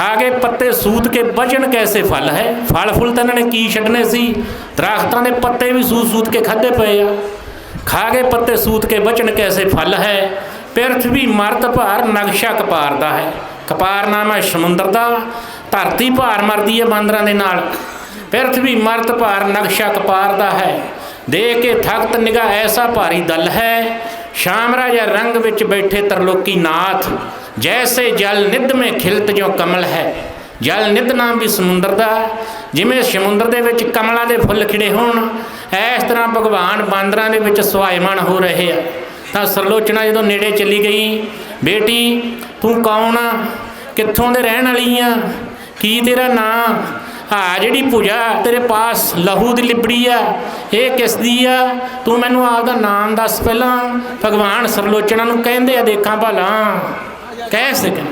ਖਾਗੇ ਪੱਤੇ ਸੂਤ ਕੇ ਬਚਣ ਕੈਸੇ ਫਲ ਹੈ? ਫਲ ਫੁੱਲ ਤਾਂ ਇਹਨਾਂ ਨੇ ਕੀ ਛੱਡਨੇ ਸੀ? ਦਰਖਤਾਂ ਦੇ ਪੱਤੇ ਵੀ ਸੂਤ ਸੂਤ ਕੇ ਖਾਦੇ ਪਏ ਆ। ਖਾਗੇ ਪੱਤੇ ਸੂਤ ਕੇ ਬਚਣ ਕੈਸੇ ਫਲ ਹੈ? ਪਿਰਥਵੀ ਮਰਤ ਭਾਰ ਨਕਸ਼ਾ ਕਪਾਰ ਦਾ ਹੈ। ਕਪਾਰ ਨਾਮ ਹੈ ਸਮੁੰਦਰ ਦਾ। ਧਰਤੀ ਭਾਰ ਮਰਦੀ ਹੈ ਬਾਂਦਰਾਂ ਦੇ ਨਾਲ। ਪਿਰਥਵੀ ਮਰਤ ਭਾਰ ਨਕਸ਼ਾ ਕਪਾਰ ਦਾ ਹੈ। ਦੇ ਕੇ ਥਕਤ ਨਿਗਾ ਐਸਾ ਭਾਰੀ ਦਲ ਹੈ। ਸ਼ਾਮ ਰਾਜਾ ਰੰਗ ਵਿੱਚ ਬੈਠੇ ਤਰਲੋਕੀ ਨਾਥ। ਜੈਸੇ ਜਲ ਨਿਧ ਮੇ ਖਿਲਤ ਜੋ ਕਮਲ ਹੈ। ਜਲ ਨਿਧ ਨਾਮ ਵੀ ਸਮੁੰਦਰ ਦਾ ਜਿਵੇਂ ਸਮੁੰਦਰ ਦੇ ਵਿੱਚ ਕਮਲਾਂ ਦੇ ਫੁੱਲ ਖਿੜੇ ਹੋਣ ਇਸ ਤਰ੍ਹਾਂ ਭਗਵਾਨ ਬਾਂਦਰਾਂ ਦੇ ਵਿੱਚ ਸੁਹਾਇਮਾਨ ਹੋ ਰਹੇ ਆ। ਤਾਂ ਸਰਲੋਚਨਾ ਜਦੋਂ ਨੇੜੇ ਚਲੀ ਗਈ, ਬੇਟੀ, ਤੂੰ ਕੌਣ ਆ? ਕਿੱਥੋਂ ਦੇ ਰਹਿਣ ਵਾਲੀ ਆ? ਕੀ ਤੇਰਾ ਨਾਂ ਆ ਜਿਹੜੀ ਪੂਜਾ ਤੇਰੇ ਪਾਸ ਲਹੂ ਦੀ ਲਿਬੜੀ ਆ, ਇਹ ਕਿਸ ਦੀ ਆ? ਤੂੰ ਮੈਨੂੰ ਆਪਦਾ ਨਾਮ ਦੱਸ ਪਹਿਲਾਂ। ਭਗਵਾਨ ਸਰਲੋਚਨਾ ਨੂੰ ਕਹਿੰਦੇ ਆ, ਦੇਖਾਂ ਭਲਾ। ਕਹਿ ਸਕੇ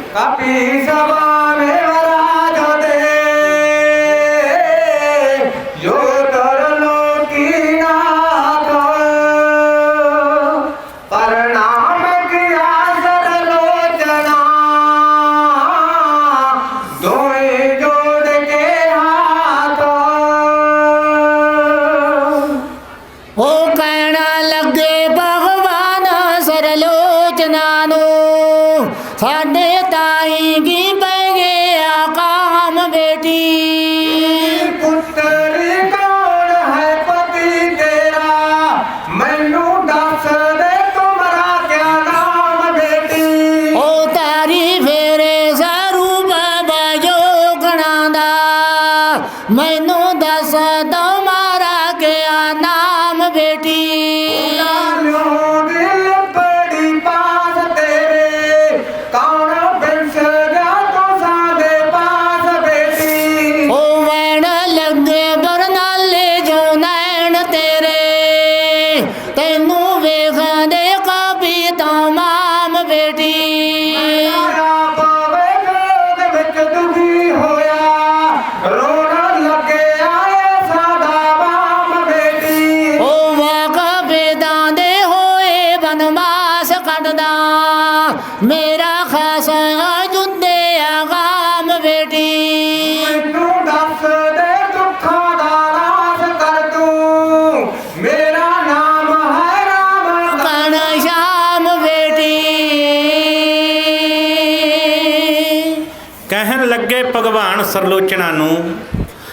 ਲੱਗੇ ਭਗਵਾਨ ਸਰਲੋਚਨਾ ਨੂੰ।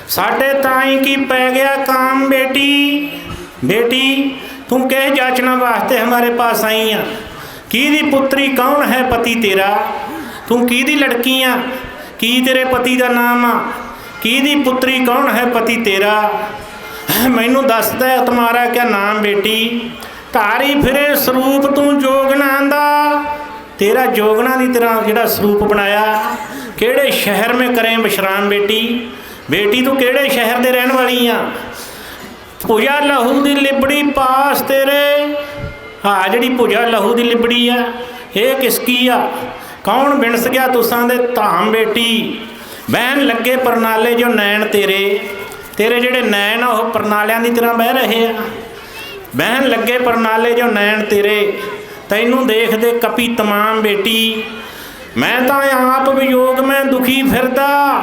ਸਾਡੇ ਤਾਈ ਕੀ ਪੈ ਗਿਆ ਕਾਮ ਬੇਟੀ? ਬੇਟੀ, ਤੂੰ ਕਹਿ ਜਾਚਨਾ ਵਾਸਤੇ ਹਮਾਰੇ ਪਾਸ ਆਈ ਆ। ਕਿਹਦੀ ਪੁੱਤਰੀ ਕੌਣ ਹੈ ਪਤੀ ਤੇਰਾ? ਤੂੰ ਕਿਹਦੀ ਲੜਕੀ ਆ? ਕੀ ਤੇਰੇ ਪਤੀ ਦਾ ਨਾਮ ਆ? ਕਿਹਦੀ ਪੁੱਤਰੀ ਕੌਣ ਹੈ ਪਤੀ ਤੇਰਾ? ਮੈਨੂੰ ਦੱਸਦਾ ਹੈ ਤੁਹਾਡਾ ਕਿਆ ਨਾਮ ਬੇਟੀ? ਧਾਰੀ ਫਿਰੇ ਸਰੂਪ ਤੂੰ ਜੋਗਨਾ ਦਾ। ਤੇਰਾ ਜੋਗਣਾ ਦੀ ਤਰ੍ਹਾਂ ਜਿਹੜਾ ਸਰੂਪ ਬਣਾਇਆ। ਕਿਹੜੇ ਸ਼ਹਿਰ ਮੇ ਕਰੇ ਵਿਸ਼ਰਾਮ ਬੇਟੀ? ਬੇਟੀ, ਤੂੰ ਕਿਹੜੇ ਸ਼ਹਿਰ ਦੇ ਰਹਿਣ ਵਾਲੀ ਆ? ਪੂਜਾ ਲਹੂ ਦੀ ਲਿਬੜੀ ਪਾਸ ਤੇਰੇ। ਆ ਜਿਹੜੀ ਪੂਜਾ ਲਹੂ ਦੀ ਲਿਬੜੀ ਆ, ਇਹ ਕਿਸ ਕੀ ਆ? ਕੌਣ ਬਿਨਸ ਗਿਆ ਤੁਸਾਂ ਦੇ ਧਾਮ ਬੇਟੀ? ਬਹਿਣ ਲੱਗੇ ਪਰਨਾਲੇ ਜੋ ਨੈਣ ਤੇਰੇ। ਤੇਰੇ ਜਿਹੜੇ ਨੈਣ ਆ, ਉਹ ਪਰਨਾਲਿਆਂ ਦੀ ਤਰ੍ਹਾਂ ਬਹਿ ਰਹੇ ਆ। ਬਹਿਣ ਲੱਗੇ ਪਰਨਾਲੇ ਜੋ ਨੈਣ ਤੇਰੇ। ਤੈਨੂੰ ਦੇਖਦੇ ਕਪੀ ਤਮਾਮ ਬੇਟੀ। ਮੈਂ ਤਾਂ ਆਪ ਵਿਯੋਗ, ਮੈਂ ਦੁਖੀ ਫਿਰਦਾ।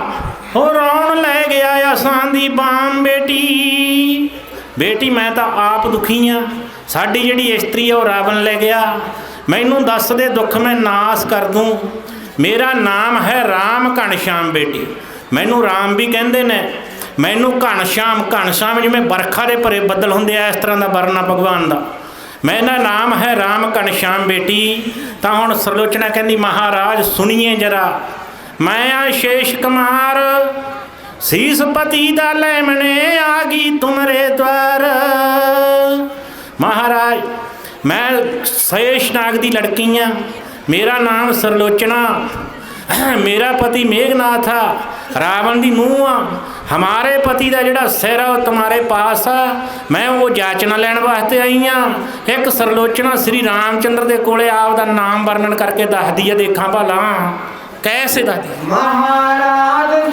ਹੋ ਰੌਣ ਲੈ ਗਿਆ ਅਸਾਂ ਦੀ ਬਾਮ ਬੇਟੀ। ਬੇਟੀ, ਮੈਂ ਤਾਂ ਆਪ ਦੁਖੀ ਆ। ਸਾਡੀ ਜਿਹੜੀ ਇਸਤਰੀ ਆ, ਉਹ ਰਾਵਣ ਲੈ ਗਿਆ। ਮੈਨੂੰ ਦੱਸ ਦੇ ਦੁੱਖ, ਮੈਂ ਨਾਸ ਕਰ ਦੂੰ। ਮੇਰਾ ਨਾਮ ਹੈ ਰਾਮ ਘਣਸ਼ਾਮ ਬੇਟੀ। ਮੈਨੂੰ ਰਾਮ ਵੀ ਕਹਿੰਦੇ ਨੇ, ਮੈਨੂੰ ਘਣਸ਼ਾਮ ਘਣਸ਼ਾਮ ਜਿਵੇਂ ਬਰਖਾ ਦੇ ਭਰੇ ਬੱਦਲ ਹੁੰਦੇ ਆ, ਇਸ ਤਰ੍ਹਾਂ ਦਾ ਵਰਨਾ ਭਗਵਾਨ ਦਾ। ਮੇਰਾ ਨਾਮ ਹੈ ਰਾਮ ਘਣਸ਼ਾਮ ਬੇਟੀ। ਤਾਂ ਹੁਣ ਸਰਲੋਚਨਾ ਕਹਿੰਦੀ, ਮਹਾਰਾਜ, ਸੁਣੀਏ ਜਰਾ, ਮੈਂ ਆਸ਼ੇਸ਼ ਕੁਮਾਰ, ਸੀਸ ਪਤੀ ਦਾ ਲੈਮਣੇ ਆ ਗਈ ਤੁਮਰੇ ਦਵਾਰ। ਮਹਾਰਾਜ, ਮੈਂ ਸ਼ੇਸ਼ ਨਾਗ ਦੀ ਲੜਕੀ ਆ, ਮੇਰਾ ਨਾਮ ਸਰਲੋਚਨਾ, ਮੇਰਾ ਪਤੀ ਮੇਘਨਾਥ ਆ ਰਾਵਣ ਦੀ ਮੂੰਹ ਆ ਹਮਾਰੇ ਪਤੀ ਦਾ ਜਿਹੜਾ ਸਿਰ ਆ ਉਹ ਤੁਹਾਰੇ ਪਾਸ ਆ ਮੈਂ ਉਹ ਜਾਚਨਾ ਲੈਣ ਵਾਸਤੇ ਆਈ ਆ ਇੱਕ ਸਰਲੋਚਨਾ ਸ੍ਰੀ ਰਾਮਚੰਦਰ ਦੇ ਕੋਲੇ ਆਪ ਦਾ ਨਾਮ ਵਰਣਨ ਕਰਕੇ ਦੱਸਦੀ ਆ ਦੇਖਾਂ ਭਲਾ ਕੈਸੇ ਦੱਸਦੀ ਮਹਾਰਾਜ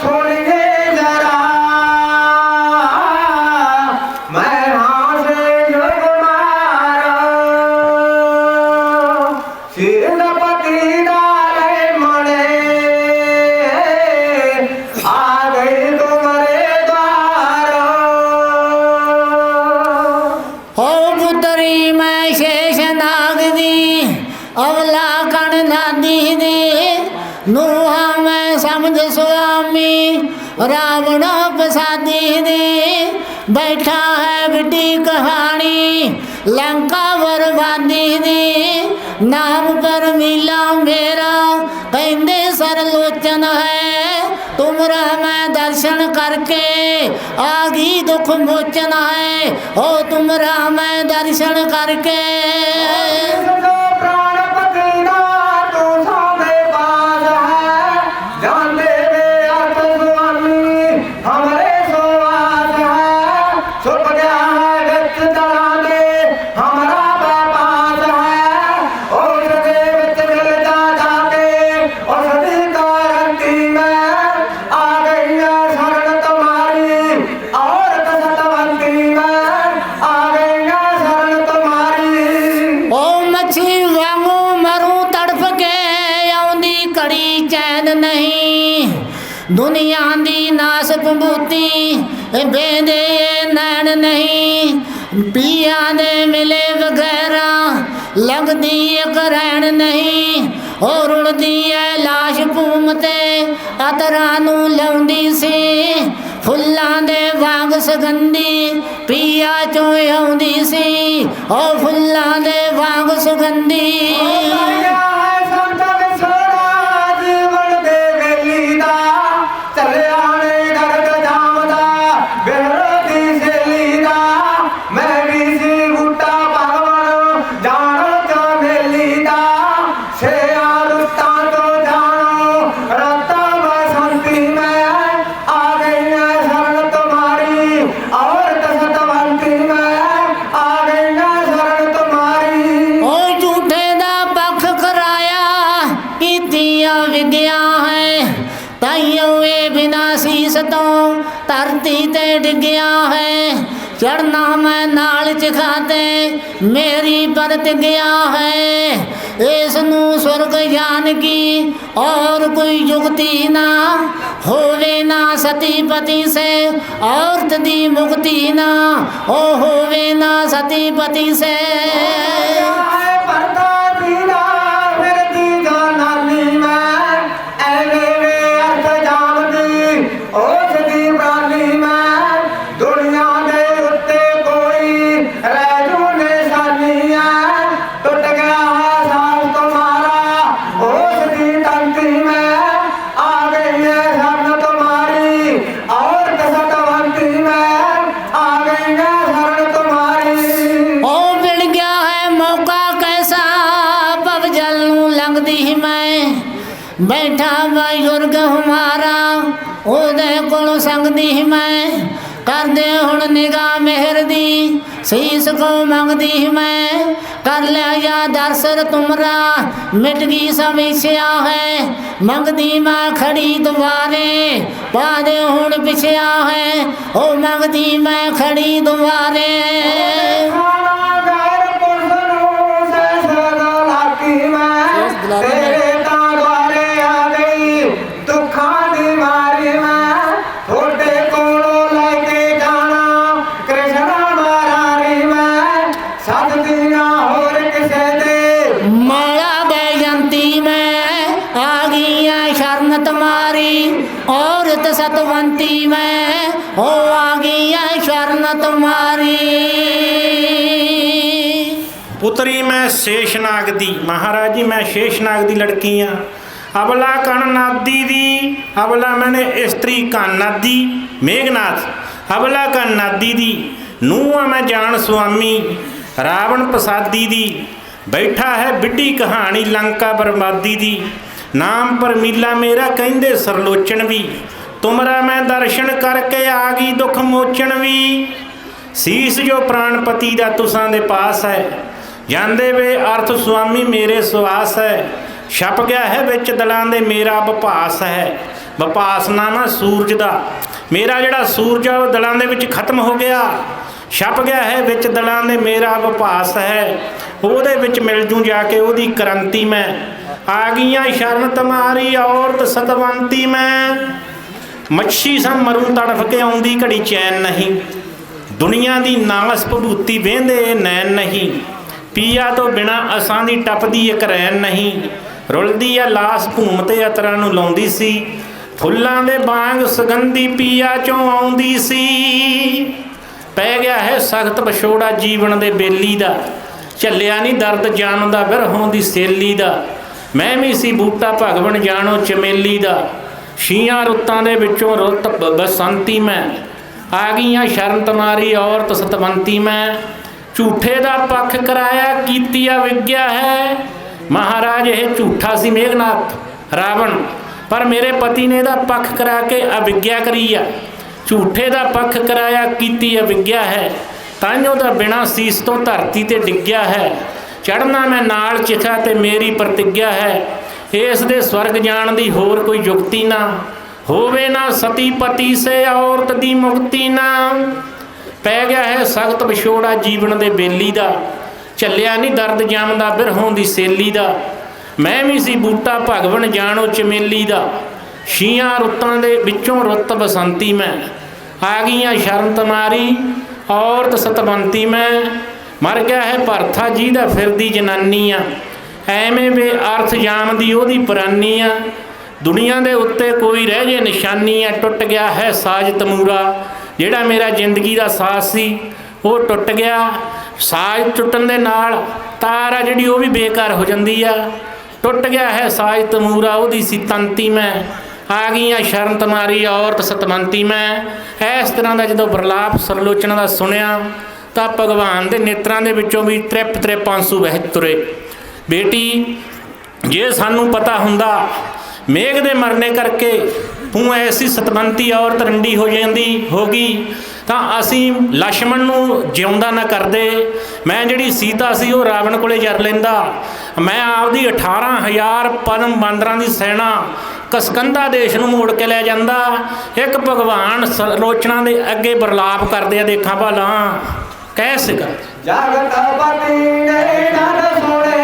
ਰਾਵਣ ਦੀ ਬੈਠਾ ਹੈ ਵੱਡੀ ਕਹਾਣੀ। ਲੰਕਾ ਬਰਬਾਦੀ ਦੀ ਨਾਮ ਪਰ ਮਿਲਾ ਮੇਰਾ। ਕਹਿੰਦੇ, ਸਰ ਲੋਚਨ ਹੈ ਤੁਮਰਾ ਮੈਂ ਦਰਸ਼ਨ ਕਰਕੇ। ਆ ਗਈ ਦੁੱਖ ਮੋਚਨ ਹੈ ਓ ਤੁਮਰਾ ਮੈਂ ਦਰਸ਼ਨ ਕਰਕੇ। ਪੀਆਂ ਦੇ ਮਿਲੇ ਵਗੈਰਾ, ਲੱਗਦੀ ਇੱਕ ਰਹਿਣ ਨਹੀਂ ਓ ਰੁੜਦੀ ਐ ਲਾਸ਼ ਭੂਮ ਤੇ, ਅਤਰਾਂ ਨੂੰ ਲਾਉਂਦੀ ਸੀ। ਫੁੱਲਾਂ ਦੇ ਵਾਂਗ ਸੁਗੰਧੀ ਪੀਆ ਚੋਂ ਆਉਂਦੀ ਸੀ, ਉਹ ਫੁੱਲਾਂ ਦੇ ਵਾਂਗ ਸੁਗੰਧੀ। ਨਾਲ ਚਖਾਤੇ ਮੇਰੀ ਪਰਤ ਗਿਆ ਹੈ। ਇਸ ਨੂੰ ਸੁਰਗ ਜਾਣ ਕੀ ਔਰ ਕੋਈ ਯੁਕਤੀ ਨਾ ਹੋਵੇ ਨਾ ਸਤੀ ਪਤੀ ਸੇ, ਔਰਤ ਦੀ ਮੁਕਤੀ ਨਾ ਹੋ ਕੋਲ ਸੰਗਦੀ ਮੈਂ, ਕਰਦੇ ਹੁਣ ਨਿਗਾ ਮਿਹਰ ਦੀ। ਸੀਸ ਕੋ ਮੰਗਦੀ ਮੈਂ, ਕਰ ਲਿਆ ਯਾ ਦਰਸਰ ਤੁਮਰਾ, ਮਿਟ ਗਈ ਸਮੀਸਿਆ ਹੈ ਮੰਗਦੀ ਮੈਂ ਖੜੀ ਦੁਆਰੇ, ਪਾ ਦੇ ਹੁਣ ਪਿਛਿਆ ਹੈ ਉਹ ਮੰਗਦੀ ਮੈਂ ਖੜੀ ਦੁਆਰੇ। ਔਰਤ ਸਤਵੰਤੀ ਮੈਂ ਹੋ ਆ ਗਈ ਐ ਸ਼ਰਨ ਤੁਮਾਰੀ ਪੁੱਤਰੀ, ਮੈਂ ਸ਼ੇਸ਼ਨਾਗ ਦੀ, ਮਹਾਰਾਜ ਜੀ, ਮੈਂ ਸ਼ੇਸ਼ਨਾਗ ਦੀ ਲੜਕੀ ਆ। ਅਬਲਾ ਕਣ ਨਾਦੀ ਦੀ, ਅਬਲਾ ਮੈਨੇ ਇਸਤਰੀ ਕਣ ਨਾਦੀ, ਮੇਘਨਾਥ। ਅਬਲਾ ਕਣ ਨਾਦੀ ਦੀ ਨੂੰ ਆ ਮੈਂ ਜਾਣ ਸੁਆਮੀ, ਰਾਵਣ ਪ੍ਰਸਾਦੀ ਦੀ। ਬੈਠਾ ਹੈ ਬਿੱਡੀ ਕਹਾਣੀ ਲੰਕਾ ਬਰਬਾਦੀ ਦੀ। ਨਾਮ ਪਰ ਮੇਰਾ ਕਹਿੰਦੇ ਸਰਲੋਚਨ ਵੀ। ਤੁਮਰਾ ਮੈਂ ਦਰਸ਼ਨ ਕਰਕੇ ਆ ਗਈ ਦੁੱਖ ਮੋਚਣ ਵੀ। ਸੀਸ ਜੋ ਪ੍ਰਾਣਪਤੀ ਦਾ ਤੁਸਾਂ ਦੇ ਪਾਸ ਹੈ। ਜਾਂਦੇ ਵੇ ਅਰਥ ਸੁਆਮੀ ਮੇਰੇ ਸਵਾਸ ਹੈ। ਛਪ ਗਿਆ ਹੈ ਵਿੱਚ ਦਲਾਂ ਦੇ ਮੇਰਾ ਵਿਭਾਸ ਹੈ। ਵਿਭਾਸ ਨਾਮ ਹੈ ਸੂਰਜ ਦਾ। ਮੇਰਾ ਜਿਹੜਾ ਸੂਰਜ ਆ, ਉਹ ਦਲਾਂ ਦੇ ਵਿੱਚ ਖਤਮ ਹੋ ਗਿਆ। ਛਪ ਗਿਆ ਹੈ ਵਿੱਚ ਦਲਾਂ ਦੇ ਮੇਰਾ ਵਿਭਾਸ ਹੈ। ਉਹਦੇ ਵਿੱਚ ਮਿਲ ਜੂ ਜਾ ਕੇ ਉਹਦੀ ਕ੍ਰਾਂਤੀ ਮੈਂ। ਆ ਗਈਆਂ ਸ਼ਰਨ ਤੁਮਾਰੀ ਔਰਤ ਸਤਵੰਤੀ ਮੈਂ। ਮੱਛੀ ਸਮ ਮਰੂ ਤੜਫ ਕੇ ਆਉਂਦੀ ਘੜੀ ਚੈਨ ਨਹੀਂ। ਦੁਨੀਆ ਦੀ ਨਾਸ ਭਭੂਤੀ ਵੇਂਦੇ ਨੈਣ ਨਹੀਂ। ਪੀਆ ਤੋਂ ਬਿਨਾ ਅਸਾਂ ਦੀ ਟੱਪਦੀ ਇੱਕ ਰੈਨ ਨਹੀਂ। ਰੁਲਦੀ ਆ ਲਾਸ ਭੂਮ ਤੇ ਅਤਰਾਂ ਨੂੰ ਲਾਉਂਦੀ ਸੀ। ਫੁੱਲਾਂ ਦੇ ਬਾਗ ਸੁਗੰਧੀ ਪੀਆ ਚੋਂ ਆਉਂਦੀ ਸੀ। ਪੈ ਗਿਆ ਹੈ ਸਖਤ ਵਿਛੋੜਾ ਜੀਵਨ ਦੇ ਬੇਲੀ ਦਾ। ਝੱਲਿਆ ਨਹੀਂ ਦਰਦ ਜਾਨ ਦਾ ਵਿਰਹੋਂ ਦੀ ਸੇਲੀ ਦਾ। ਮੈਂ ਵੀ ਸੀ ਬੂਟਾ ਭਗਵਨ ਜਾਣੋ ਚਮੇਲੀ ਦਾ। ਛੀਆਂ ਰੁੱਤਾਂ ਦੇ ਵਿੱਚੋਂ ਰੁੱਤ ਬਸੰਤੀ ਮੈਂ। ਆ ਗਈਆਂ ਸ਼ਰਨ ਤੁਮਾਰੀ ਔਰਤ ਸਤਵੰਤੀ ਮੈਂ। ਝੂਠੇ ਦਾ ਪੱਖ ਕਰਾਇਆ ਕੀਤੀ ਆ ਵਿਗਿਆ ਹੈ। ਮਹਾਰਾਜ, ਇਹ ਝੂਠਾ ਸੀ ਮੇਘਨਾਥ, ਰਾਵਣ। ਪਰ ਮੇਰੇ ਪਤੀ ਨੇ ਇਹਦਾ ਪੱਖ ਕਰਾ ਕੇ ਅਵਿਗਿਆ ਕਰੀ ਆ। ਝੂਠੇ ਦਾ ਪੱਖ ਕਰਾਇਆ ਕੀਤੀ ਅਵਿਗਿਆ ਹੈ। ਤਾਂਯੋ ਦਾ ਬਿਨਾ ਸੀਸ ਤੋਂ ਧਰਤੀ ਤੇ ਡਿੱਗਿਆ ਹੈ। ਚੜਨਾ ਮੈਂ ਨਾਲ ਚਿਖਾ ਤੇ ਮੇਰੀ ਪ੍ਰਤਿਗਿਆ ਹੈ। ਇਸ ਦੇ ਸਵਰਗ ਜਾਣ ਦੀ ਹੋਰ ਕੋਈ ਯੁਕਤੀ ਨਾ। ਹੋਵੇ ਨਾ ਸਤੀ ਪਤੀ ਸੇ ਔਰਤ ਦੀ ਮੁਕਤੀ ਨਾ। ਪੈ ਗਿਆ ਹੈ ਸਖਤ ਵਿਛੋੜਾ ਜੀਵਨ ਦੇ ਬੇਲੀ ਦਾ। ਚੱਲਿਆ ਨਹੀਂ ਦਰਦ ਜੰਮਦਾ ਬਿਰਹੋਂ ਦੀ ਸੇਲੀ ਦਾ। ਮੈਂ ਵੀ ਸੀ ਬੂਟਾ ਭਗਵਨ ਜਾਣੋ ਚਮੇਲੀ ਦਾ। ਛੀਆਂ ਰੁੱਤਾਂ ਦੇ ਵਿੱਚੋਂ ਰੁੱਤ ਬਸੰਤੀ ਮੈਂ। ਆ ਗਈਆਂ ਸ਼ਰਨ ਤੁਮਾਰੀ ਔਰਤ ਸਤਵੰਤੀ ਮੈਂ। ਮਰ ਗਿਆ ਹੈ ਭਰਥਾ ਜੀ ਦਾ ਫਿਰਦੀ ਜਨਾਨੀ ਆ। ਐਵੇਂ ਬੇ ਅਰਥ ਜਾਣਦੀ ਉਹਦੀ ਪੁਰਾਨੀ ਆ। ਦੁਨੀਆ ਦੇ ਉੱਤੇ ਕੋਈ ਰਹਿ ਜੇ ਨਿਸ਼ਾਨੀ ਆ, ਟੁੱਟ ਗਿਆ ਹੈ ਸਾਜ ਤਮੂਰਾ ਜਿਹੜਾ ਮੇਰਾ ਜ਼ਿੰਦਗੀ ਦਾ ਸਾਜ਼ ਸੀ, ਉਹ ਟੁੱਟ ਗਿਆ। ਸਾਜ ਟੁੱਟਣ ਦੇ ਨਾਲ ਤਾਰ ਆ ਜਿਹੜੀ, ਉਹ ਵੀ ਬੇਕਾਰ ਹੋ ਜਾਂਦੀ ਆ। ਟੁੱਟ ਗਿਆ ਹੈ ਸਾਜ ਤਮੂਰਾ ਉਹਦੀ ਸੀ ਤੰਤੀ ਮੈਂ। ਆ ਗਈਆਂ ਸ਼ਰਨ ਤੁਮਾਰੀ ਔਰਤ ਸਤਮੰਤੀ ਮੈਂ। ਇਸ ਤਰ੍ਹਾਂ ਦਾ ਜਦੋਂ ਬਰਲਾਪ ਸਰਲੋਚਨਾ ਦਾ ਸੁਣਿਆ ਤਾਂ ਭਗਵਾਨ ਦੇ ਨੇਤਰਾਂ ਦੇ ਵਿੱਚੋਂ ਵੀ ਤ੍ਰਿਪ ਤ੍ਰਿਪ ਅੰਸੂ ਵਹਿ ਤੁਰੇ। ਬੇਟੀ, ਜੇ ਸਾਨੂੰ ਪਤਾ ਹੁੰਦਾ, ਮੇਘ ਦੇ ਮਰਨੇ ਕਰਕੇ ਤੂੰ ਐਸੀ ਸਤਵੰਤੀ ਔਰਤ ਰੰਡੀ ਹੋ ਜਾਂਦੀ ਹੋਗੀ, ਤਾਂ ਅਸੀਂ ਲక్ష్మణ ਨੂੰ ਜਿਉਂਦਾ ਨਾ ਕਰਦੇ। ਮੈਂ ਜਿਹੜੀ ਸੀਤਾ ਸੀ, ਉਹ ਰਾਵਣ ਕੋਲੇ ਜਰ ਲੈਂਦਾ। ਮੈਂ ਆਪਦੀ 18000 ਪਰਮ ਬਾਂਦਰਾਂ ਦੀ ਸੈਨਾ ਕਸਕੰਦਾ ਦੇਸ਼ ਨੂੰ ਮੋੜ ਕੇ ਲੈ ਜਾਂਦਾ। ਇੱਕ ਭਗਵਾਨ ਸਰੋਚਨਾ ਦੇ ਅੱਗੇ ਬਰਲਾਪ ਕਰਦੇ ਆ ਦੇਖਾਂ ਭਲਾ। ਕਹਿ ਸਿਕਾ ਜਗਤ ਪਤੀ ਨੇ ਨਰ ਸੁਣੇ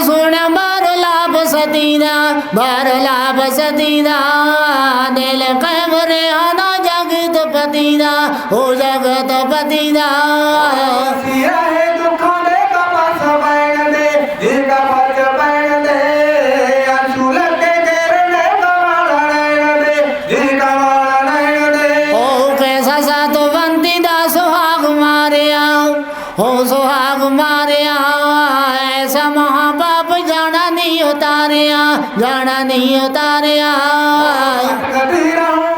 ਸੁਣ ਬਾਰ ਲਾਭ ਸਦੀਨਾ ਬਾਰ ਲਾਭ ਸਦੀਨਾ ਦਿਲ ਕਮਰੇ ਆਨਾ ਰਹੇ ਮਾਰਿਆ ਐਸਾ ਮਹਾ ਪਾਪ ਜਾਣਾ ਨਹੀਂ ਉਤਾਰਿਆ ਜਾਣਾ ਨਹੀਂ ਉਤਾਰਿਆ। ਕਦੀ ਰਹੂੰਗੀ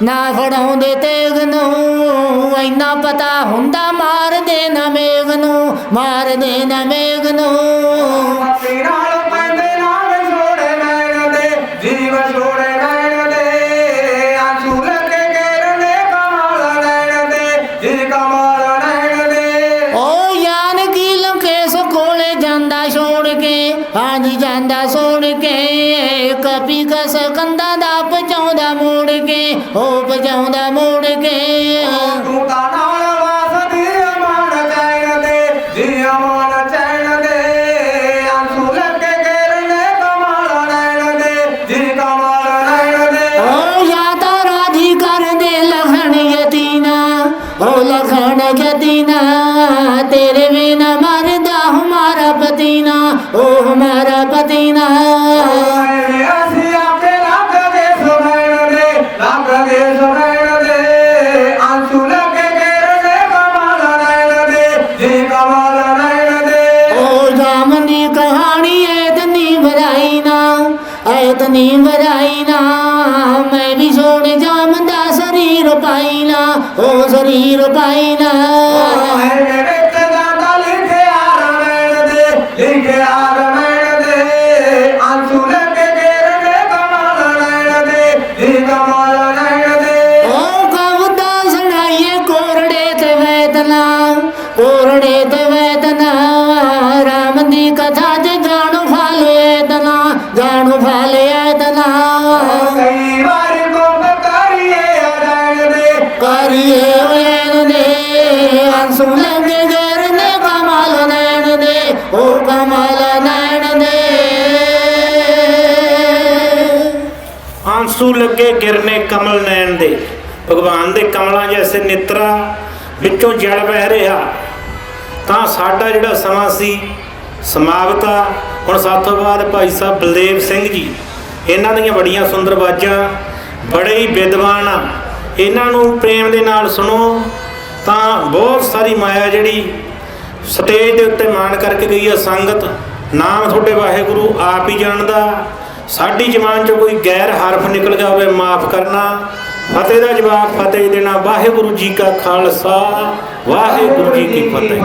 ਨੂੰ ਫੜਾਉਂਦੇ ਤੇਗ ਨੂੰ ਇੰਨਾ ਪਤਾ ਹੁੰਦਾ ਮਾਰ ਦੇ ਨਾ ਮੇਘ ਨੂੰ ਮਾਰ ਦੇ ਨਾ ਮੇਘ ਨੂੰ ਕੀ ਜਾਂਦਾ ਛੋੜ ਕੇ ਹਾਂਜੀ ਜਾਂਦਾ ਛੋੜ ਕੇ ਕਪੀ ਕਸ ਕੇ ਉਹ ਪਚਾਉਂਦਾ ਮੋੜ ਕੇ। ਐਤਨੀ ਵਰਾਈ ਨਾ ਮੈਂ ਵੀ ਸੋਹਣੇ ਜਾਮ ਦਾ ਸਰੀਰ ਪਾਈ ਨਾ ਉਹ ਸਰੀਰ ਪਾਈ ਆਂਸੂ ਗਿਰਨੇ ਕਮਲ ਨੈਣ ਦੇ। ਭਗਵਾਨ ਦੇ ਕਮਲਾਂ ਜੈਸੇ ਨੇਤਰਾ ਵਿੱਚੋਂ ਜਲ ਵਹਿ ਰਿਹਾ। ਤਾਂ ਸਾਡਾ ਜਿਹੜਾ ਸਮਾਂ ਸੀ ਸਮਾਪਤ ਆ, ਹੁਣ ਸਾਥੋਂ ਬਾਅਦ ਭਾਈ ਸਾਹਿਬ ਬਲਦੇਵ ਸਿੰਘ ਜੀ, ਇਹਨਾਂ ਦੀਆਂ ਬੜੀਆਂ ਸੁੰਦਰ ਬਾਜਾਂ ਬੜੇ ਹੀ ਵਿਦਵਾਨ ਆ। ਇਹਨਾਂ ਨੂੰ ਪ੍ਰੇਮ ਦੇ ਨਾਲ ਸੁਣੋ, ਤਾਂ ਬਹੁਤ ਸਾਰੀ ਮਾਇਆ ਜਿਹੜੀ ਸਟੇਜ ਦੇ ਉੱਤੇ ਮਾਣ ਕਰਕੇ ਗਈ ਆ ਸੰਗਤ। ਨਾਮ ਤੁਹਾਡੇ ਵਾਹਿਗੁਰੂ ਆਪ ਹੀ ਜਾਣਦਾ। ਸਾਡੀ ਜ਼ਬਾਨ ਚੋਂ ਕੋਈ ਗੈਰ ਹਰਫ ਨਿਕਲ ਗਿਆ ਹੋਵੇ ਮਾਫ ਕਰਨਾ। ਫਤਿਹ ਦਾ ਜਵਾਬ ਫਤਿਹ ਦੇਣਾ। ਵਾਹਿਗੁਰੂ ਜੀ ਕਾ ਖਾਲਸਾ, ਵਾਹਿਗੁਰੂ ਜੀ ਕੀ ਫਤਿਹ।